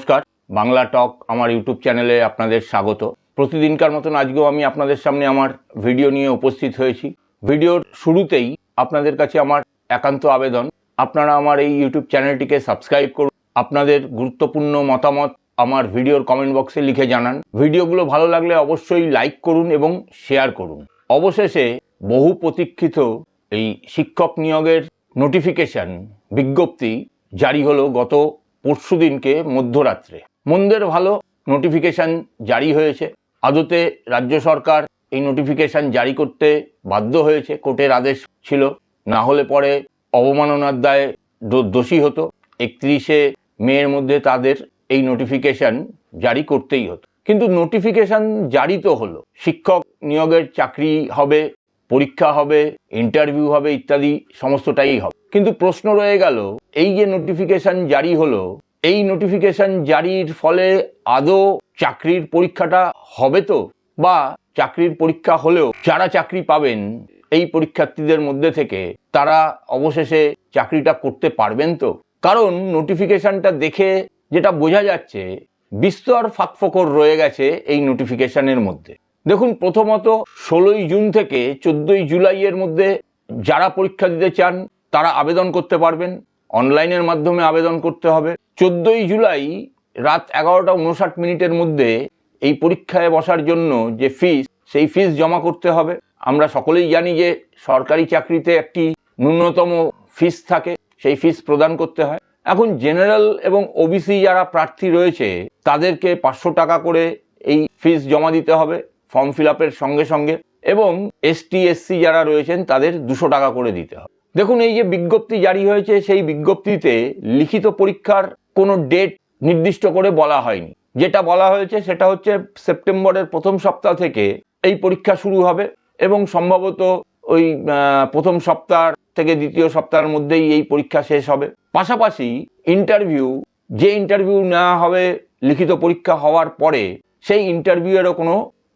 নমস্কার। বাংলা টক আমার ইউটিউব চ্যানেলে আপনাদের স্বাগত। প্রতিদিনকার মতন আজকেও আমি আপনাদের সামনে আমার ভিডিও নিয়ে উপস্থিত হয়েছি। ভিডিওর শুরুতেই আপনাদের কাছে আমার একান্ত আবেদন। আপনারা আমার এই ইউটিউব চ্যানেলটিকে সাবস্ক্রাইব করুন। আপনাদের গুরুত্বপূর্ণ মতামত আমার ভিডিওর কমেন্ট বক্সে লিখে জানান। ভিডিওগুলো ভালো লাগলে অবশ্যই লাইক করুন এবং শেয়ার করুন। অবশেষে বহু প্রতীক্ষিত এই শিক্ষক নিয়োগের নোটিফিকেশন বিজ্ঞপ্তি জারি হলো গত পরশু দিনকে মধ্যরাত্রে। মন্দের ভালো নোটিফিকেশন জারি হয়েছে। আদতে রাজ্য সরকার এই নোটিফিকেশন জারি করতে বাধ্য হয়েছে, কোর্টের আদেশ ছিল। না হলে পরে অবমাননার দায়ে দোষী হতো। একত্রিশে মেয়ের মধ্যে তাদের এই নোটিফিকেশন জারি করতেই হতো। কিন্তু নোটিফিকেশন জারি তো হলো। শিক্ষক নিয়োগের চাকরি হবে পরীক্ষা হবে ইন্টারভিউ হবে, ইত্যাদি, সমস্তটাই হবে। কিন্তু প্রশ্ন রয়ে গেল, এই যে নোটিফিকেশন জারি হলো, এই নোটিফিকেশন জারির ফলে আদৌ চাকরির পরীক্ষাটা হবে তো? বা চাকরির পরীক্ষা হলেও যারা চাকরি পাবেন, এই পরীক্ষার্থীদের মধ্যে থেকে তারা অবশেষে চাকরিটা করতে পারবেন তো? কারণ নোটিফিকেশনটা দেখে যেটা বোঝা যাচ্ছে, বিস্তর ফাঁকফোকর রয়ে গেছে এই নোটিফিকেশনের মধ্যে। দেখুন, প্রথমত ষোলোই জুন থেকে চোদ্দই জুলাইয়ের মধ্যে যারা পরীক্ষা দিতে চান, তারা আবেদন করতে পারবেন। অনলাইনের মাধ্যমে আবেদন করতে হবে। চোদ্দই জুলাই রাত এগারোটা উনষাট মিনিটের মধ্যে এই পরীক্ষায় বসার জন্য যে ফিস, সেই ফিস জমা করতে হবে। আমরা সকলেই জানি যে সরকারি চাকরিতে একটি ন্যূনতম ফিস থাকে, সেই ফিস প্রদান করতে হয়। এখন জেনারেল এবং ওবিসি যারা প্রার্থী রয়েছে, তাদেরকে পাঁচশো টাকা করে এই ফিস জমা দিতে হবে। ফর্ম ফিল আপের সঙ্গে সঙ্গে। এবং এসটি এসসি যারা রয়েছেন, তাদের দুশো টাকা করে দিতে হবে। দেখুন, এই যে বিজ্ঞপ্তি জারি হয়েছে, সেই বিজ্ঞপ্তিতে লিখিত পরীক্ষার কোনো ডেট নির্দিষ্ট করে বলা হয়নি। যেটা বলা হয়েছে, সেটা হচ্ছে সেপ্টেম্বরের প্রথম সপ্তাহ থেকে এই পরীক্ষা শুরু হবে। এবং সম্ভবত ওই প্রথম সপ্তাহ থেকে দ্বিতীয় সপ্তাহের মধ্যেই এই পরীক্ষা শেষ হবে। পাশাপাশি ইন্টারভিউ যে ইন্টারভিউ নেওয়া হবে, লিখিত পরীক্ষা হওয়ার পরে, সেই ইন্টারভিউয়েরও কোনো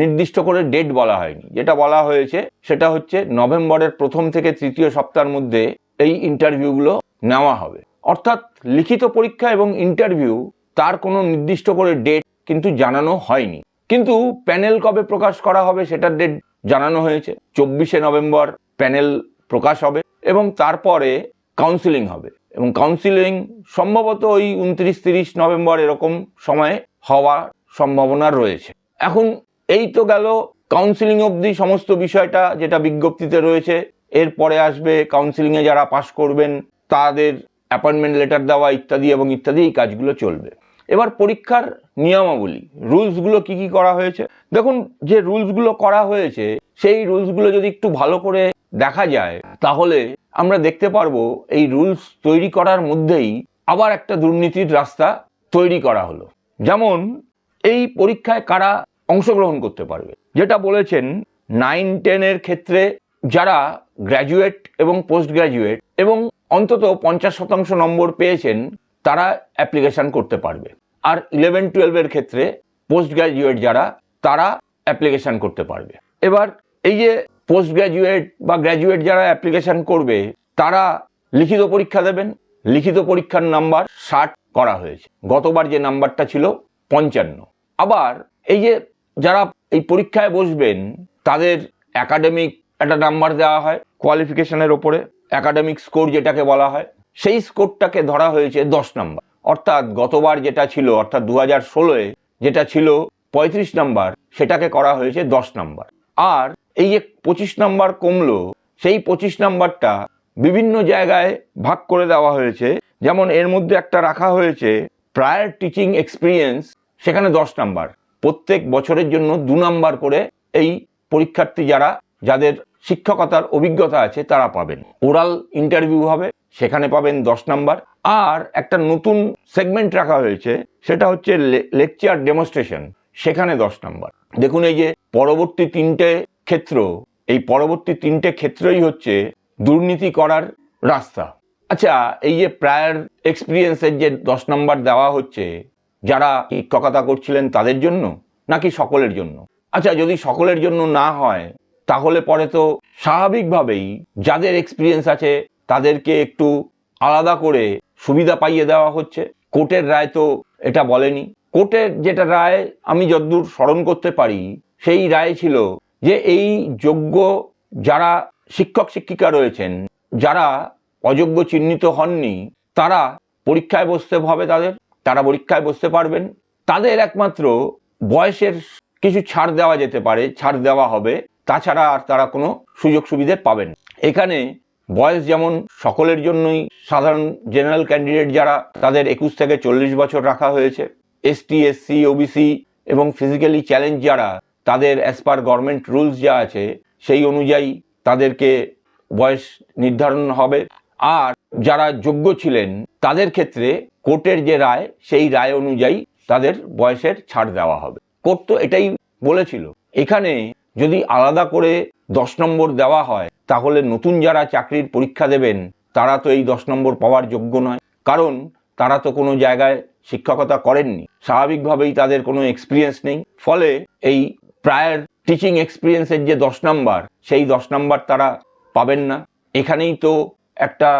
নির্দিষ্ট করে ডেট বলা হয়নি। যেটা বলা হয়েছে, সেটা হচ্ছে নভেম্বরের প্রথম থেকে তৃতীয় সপ্তাহের মধ্যে এই ইন্টারভিউগুলো নেওয়া হবে। অর্থাৎ লিখিত পরীক্ষা এবং ইন্টারভিউ তার কোনো নির্দিষ্ট করে ডেট কিন্তু জানানো হয়নি। কিন্তু প্যানেল কবে প্রকাশ করা হবে সেটার ডেট জানানো হয়েছে। চব্বিশে নভেম্বর প্যানেল প্রকাশ হবে এবং তারপরে কাউন্সিলিং হবে। এবং কাউন্সিলিং সম্ভবত ওই উনত্রিশ তিরিশ নভেম্বর এরকম সময়ে হওয়ার সম্ভাবনা রয়েছে। এখন এই তো গেল কাউন্সিলিং অবধি সমস্ত বিষয়টা যেটা বিজ্ঞপ্তিতে রয়েছে। এরপরে আসবে কাউন্সিলিংয়ে যারা পাশ করবেন, তাদের অ্যাপয়েন্টমেন্ট লেটার দেওয়া ইত্যাদি এবং ইত্যাদি, এই কাজগুলো চলবে। এবার পরীক্ষার নিয়মাবলী, রুলসগুলো কি কি করা হয়েছে? দেখুন, যে রুলসগুলো করা হয়েছে, সেই রুলসগুলো যদি একটু ভালো করে দেখা যায়, তাহলে আমরা দেখতে পারব এই রুলস তৈরি করার মধ্যেই আবার একটা দুর্নীতির রাস্তা তৈরি করা হলো। যেমন, এই পরীক্ষায় কারা অংশগ্রহণ করতে পারবে। যেটা বলেছেন নাইন টেনের ক্ষেত্রে যারা গ্র্যাজুয়েট এবং পোস্ট গ্র্যাজুয়েট এবং অন্তত পঞ্চাশ শতাংশ নম্বর পেয়েছেন, তারা অ্যাপ্লিকেশান করতে পারবে। আর ইলেভেন টুয়েলভের ক্ষেত্রে পোস্ট গ্র্যাজুয়েট যারা, তারা অ্যাপ্লিকেশান করতে পারবে। এবার এই যে পোস্ট গ্র্যাজুয়েট বা গ্র্যাজুয়েট যারা অ্যাপ্লিকেশন করবে, তারা লিখিত পরীক্ষা দেবেন। লিখিত পরীক্ষার নাম্বার ষাট করা হয়েছে। গতবার যে নাম্বারটা ছিল পঞ্চান্ন। আবার এই যে যারা এই পরীক্ষায় বসবেন, তাদের একাডেমিক একটা নাম্বার দেওয়া হয় কোয়ালিফিকেশনের ওপরে একাডেমিক স্কোর যেটাকে বলা হয়, সেই স্কোরটাকে ধরা হয়েছে দশ নাম্বার অর্থাৎ গতবার যেটা ছিল, অর্থাৎ দু হাজার ষোলোয় যেটা ছিল পঁয়ত্রিশ নাম্বার সেটাকে করা হয়েছে দশ নাম্বার আর এই যে পঁচিশ নাম্বার কমলো, সেই পঁচিশ নাম্বারটা বিভিন্ন জায়গায় ভাগ করে দেওয়া হয়েছে। যেমন এর মধ্যে একটা রাখা হয়েছে প্রায়ার টিচিং এক্সপিরিয়েন্স সেখানে দশ নাম্বার প্রত্যেক বছরের জন্য দু নাম্বার করে এই পরীক্ষার্থী যারা, যাদের শিক্ষকতার অভিজ্ঞতা আছে তারা পাবেন। ওরাল ইন্টারভিউ হবে, সেখানে পাবেন দশ নাম্বার। আর একটা নতুন সেগমেন্ট রাখা হয়েছে, সেটা হচ্ছে লেকচার ডেমনস্ট্রেশন, সেখানে দশ নাম্বার। দেখুন এই যে পরবর্তী তিনটে ক্ষেত্র, এই পরবর্তী তিনটে ক্ষেত্রই হচ্ছে দুর্নীতি করার রাস্তা। আচ্ছা এই যে প্রায়ার এক্সপিরিয়েন্সের যে দশ নাম্বার দেওয়া হচ্ছে যারা শিক্ষকতা করছিলেন তাদের জন্য নাকি সকলের জন্য? আচ্ছা যদি সকলের জন্য না হয়, তাহলে পরে তো স্বাভাবিকভাবেই যাদের এক্সপিরিয়েন্স আছে তাদেরকে একটু আলাদা করে সুবিধা পাইয়ে দেওয়া হচ্ছে। কোর্টের রায় তো এটা বলেনি। কোর্টের যেটা রায় আমি যদ্দূর স্মরণ করতে পারি, সেই রায় ছিল যে এই যোগ্য যারা শিক্ষক শিক্ষিকা রয়েছেন, যারা অযোগ্য চিহ্নিত হননি, তারা পরীক্ষায় বসতে হবে তাদের। তারা পরীক্ষায় বসতে পারবেন। তাদের একমাত্র বয়সের কিছু ছাড় দেওয়া যেতে পারে, ছাড় দেওয়া হবে। তাছাড়া আর তারা কোনো সুযোগ সুবিধে পাবেন। এখানে বয়স যেমন সকলের জন্যই, সাধারণ জেনারেল ক্যান্ডিডেট যারা তাদের একুশ থেকে চল্লিশ বছর রাখা হয়েছে এসটি এসসি ওবিসি এবং ফিজিক্যালি চ্যালেঞ্জ যারা, তাদের অ্যাজ পার গভর্নমেন্ট রুলস যা আছে, সেই অনুযায়ী তাদেরকে বয়স নির্ধারণ হবে। আর যারা যোগ্য ছিলেন, তাদের ক্ষেত্রে কোর্টের যে রায়, সেই রায় অনুযায়ী তাদের বয়সের ছাড় দেওয়া হবে। কোর্ট তো এটাই বলেছিল। এখানে যদি আলাদা করে দশ নম্বর দেওয়া হয়, তাহলে নতুন যারা চাকরির পরীক্ষা দেবেন, তারা তো এই দশ নম্বর পাওয়ার যোগ্য নয়। কারণ তারা তো কোনো জায়গায় শিক্ষকতা করেননি। স্বাভাবিকভাবেই তাদের কোনো এক্সপিরিয়েন্স নেই। ফলে এই প্রায়র টিচিং এক্সপিরিয়েন্সের যে দশ নম্বর, সেই দশ নম্বর তারা পাবেন না। এখানেই তো একটা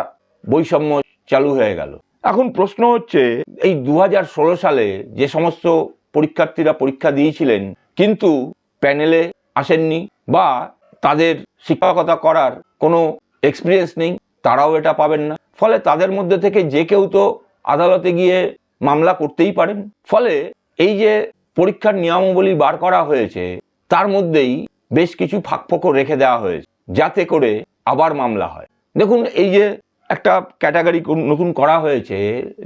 বৈষম্য চালু হয়ে গেল। এখন প্রশ্ন হচ্ছে, এই দু হাজার ষোলো সালে যে সমস্ত পরীক্ষার্থীরা পরীক্ষা দিয়েছিলেন, কিন্তু প্যানেলে আসেননি বা তাদের শিক্ষকতা করার কোনো এক্সপিরিয়েন্স নেই, তারাও এটা পাবেন না। ফলে তাদের মধ্যে থেকে যে কেউ তো আদালতে গিয়ে মামলা করতেই পারেন। ফলে এই যে পরীক্ষার নিয়মাবলী বার করা হয়েছে, তার মধ্যেই বেশ কিছু ফাঁকফোকর রেখে দেওয়া হয়েছে, যাতে করে আবার মামলা হয়। দেখুন, এই যে একটা ক্যাটাগরি নতুন করা হয়েছে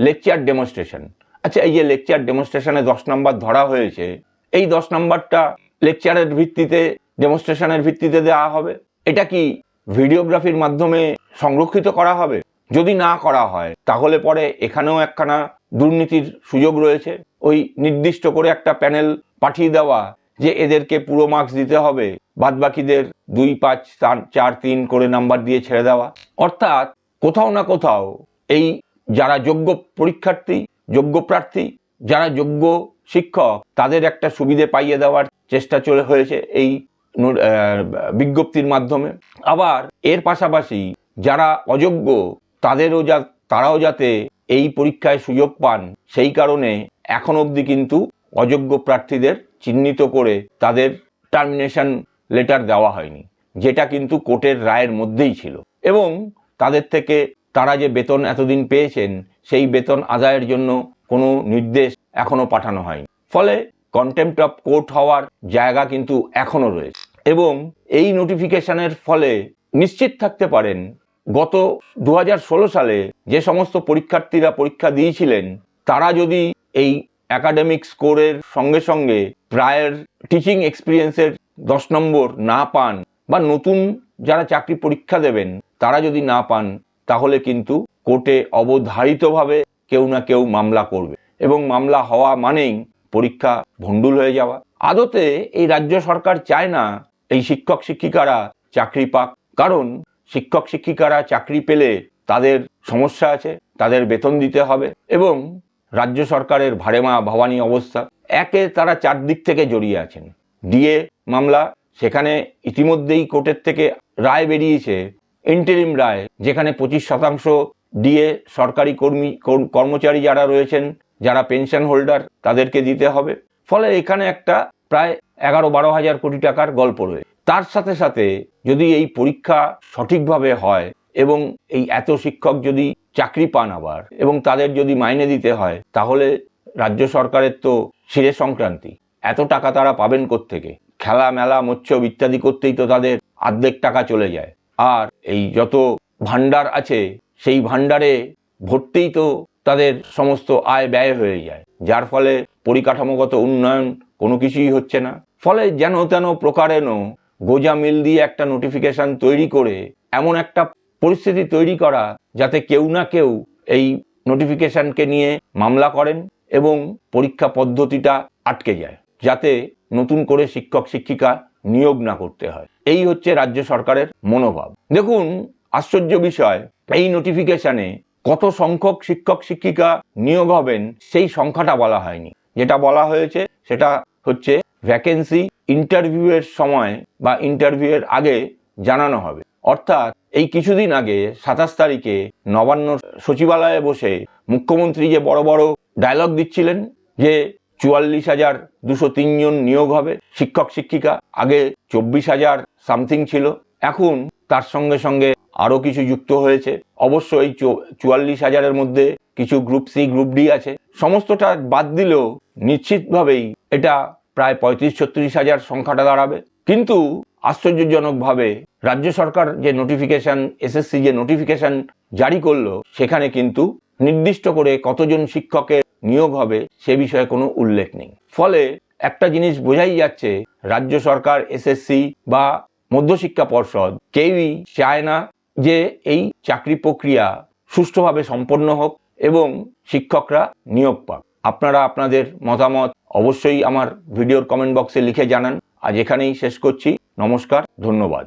লেকচার ডেমনস্ট্রেশন আচ্ছা এই যে লেকচার ডেমনস্ট্রেশনে দশ নম্বর ধরা হয়েছে, এই দশ নম্বরটা লেকচারের ভিত্তিতে ডেমনস্ট্রেশনের ভিত্তিতে দেওয়া হবে? এটা কি ভিডিওগ্রাফির মাধ্যমে সংরক্ষিত করা হবে? যদি না করা হয়, তাহলে পরে এখানেও একখানা দুর্নীতির সুযোগ রয়েছে। ওই নির্দিষ্ট করে একটা প্যানেল পাঠিয়ে দেওয়া যে এদেরকে পুরো মার্কস দিতে হবে, বাদবাকিদের দুই, পাঁচ চার, তিন করে নাম্বার দিয়ে ছেড়ে দেওয়া। অর্থাৎ কোথাও না কোথাও এই যারা যোগ্য পরীক্ষার্থী, যোগ্য প্রার্থী, যারা যোগ্য শিক্ষক, তাদের একটা সুবিধে পাইয়ে দেওয়ার চেষ্টা চলে হয়েছে এই বিজ্ঞপ্তির মাধ্যমে। আবার এর পাশাপাশি যারা অযোগ্য, তাদেরও যা, তারাও যাতে এই পরীক্ষায় সুযোগ পান, সেই কারণে এখন অবধি কিন্তু অযোগ্য প্রার্থীদের চিহ্নিত করে তাদের টার্মিনেশন লেটার দেওয়া হয়নি, যেটা কিন্তু কোর্টের রায়ের মধ্যেই ছিল। এবং তাদের থেকে তারা যে বেতন এতদিন পেয়েছেন, সেই বেতন আদায়ের জন্য কোনো নির্দেশ এখনও পাঠানো হয়নি। ফলে কন্টেম্পট অফ কোর্ট হওয়ার জায়গা কিন্তু এখনও রয়েছে। এবং এই নোটিফিকেশনের ফলে নিশ্চিত থাকতে পারেন, গত দু হাজার ষোলো সালে যে সমস্ত পরীক্ষার্থীরা পরীক্ষা দিয়েছিলেন, তারা যদি এই অ্যাকাডেমিক স্কোরের সঙ্গে সঙ্গে প্রায়ের টিচিং এক্সপিরিয়েন্সের দশ নম্বর না পান বা নতুন যারা চাকরি পরীক্ষা দেবেন তারা যদি না পান, তাহলে কিন্তু কোর্টে অবধারিতভাবে কেউ না কেউ মামলা করবে। এবং মামলা হওয়া মানেই পরীক্ষা ভণ্ডুল হয়ে যাওয়া। আদতে এই রাজ্য সরকার চায় না এই শিক্ষক শিক্ষিকারা চাকরি পাক। কারণ শিক্ষক শিক্ষিকারা চাকরি পেলে তাদের সমস্যা আছে, তাদের বেতন দিতে হবে এবং রাজ্য সরকারের ভারেমা ভবানী অবস্থা একে তারা চারদিক থেকে জড়িয়ে আছেন। ডিএ মামলা সেখানে ইতিমধ্যেই কোর্টের থেকে রায় বেরিয়েছে ইন্টারিম রায়, যেখানে পঁচিশ শতাংশ ডিএ সরকারি কর্মী, কর- কর্মচারী যারা রয়েছেন, যারা পেনশন হোল্ডার, তাদেরকে দিতে হবে। ফলে এখানে একটা প্রায় এগারো বারো হাজার কোটি টাকার গল্প রয়েছে তার সাথে সাথে যদি এই পরীক্ষা সঠিকভাবে হয় এবং এই এত শিক্ষক যদি চাকরি পান আবার এবং তাদের যদি মাইনে দিতে হয়, তাহলে রাজ্য সরকারের তো শিরে সংক্রান্তি। এত টাকা তারা পাবেন থেকে খেলা মেলা মৎস্য ইত্যাদি করতেই তো তাদের অর্ধেক টাকা চলে যায়। আর এই যত ভান্ডার আছে, সেই ভান্ডারে ভর্তেই তো তাদের সমস্ত আয় ব্যয় হয়ে যায়। যার ফলে পরিকাঠামোগত উন্নয়ন কোনো কিছুই হচ্ছে না। ফলে যেন তেন প্রকারেণ গোজা মিল দিয়ে একটা নোটিফিকেশন তৈরি করে, এমন একটা পরিস্থিতি তৈরি করা যাতে কেউ না কেউ এই নোটিফিকেশনকে নিয়ে মামলা করেন এবং পরীক্ষা পদ্ধতিটা আটকে যায়। যাতে নতুন করে শিক্ষক শিক্ষিকা নিয়োগ না করতে হয়। এই হচ্ছে রাজ্য সরকারের মনোভাব। দেখুন, আশ্চর্য বিষয়, এই নোটিফিকেশনে কত সংখ্যক শিক্ষক, শিক্ষিকা নিয়োগ হবেন সেই সংখ্যাটা বলা হয়নি। যেটা বলা হয়েছে, সেটা হচ্ছে ভ্যাকেন্সি ইন্টারভিউয়ের সময় বা ইন্টারভিউয়ের আগে জানানো হবে। অর্থাৎ এই কিছুদিন আগে, সাতাশ তারিখে নবান্ন সচিবালয়ে বসে মুখ্যমন্ত্রী যে বড় বড় ডায়লগ দিচ্ছিলেন যে চুয়াল্লিশ হাজার দুশো তিনজন নিয়োগ হবে। শিক্ষক, শিক্ষিকা, আগে চব্বিশ হাজার সামথিং ছিল। এখন তার সঙ্গে সঙ্গে আরও কিছু যুক্ত হয়েছে। অবশ্য এই চুয়াল্লিশ হাজারের মধ্যে কিছু গ্রুপ সি, গ্রুপ ডি আছে। সমস্তটা বাদ দিলেও নিশ্চিতভাবেই এটা প্রায় পঁয়ত্রিশ ছত্রিশ হাজার সংখ্যাটা দাঁড়াবে। কিন্তু আশ্চর্যজনকভাবে রাজ্য সরকার যে নোটিফিকেশন এসএসসি যে নোটিফিকেশন জারি করল, সেখানে কিন্তু নির্দিষ্ট করে কতজন শিক্ষকের নিয়োগ হবে, সে বিষয়ে কোনো উল্লেখ নেই। ফলে একটা জিনিস বোঝাই যাচ্ছে, রাজ্য সরকার এসএসসি বা মধ্যশিক্ষা পর্ষদ কেউই চায় না যে এই চাকরি প্রক্রিয়া সুষ্ঠুভাবে সম্পন্ন হোক এবং শিক্ষকরা নিয়োগ পাক। আপনারা আপনাদের মতামত অবশ্যই আমার ভিডিওর কমেন্ট বক্সে লিখে জানান। আজ এখানেই শেষ করছি। নমস্কার, ধন্যবাদ।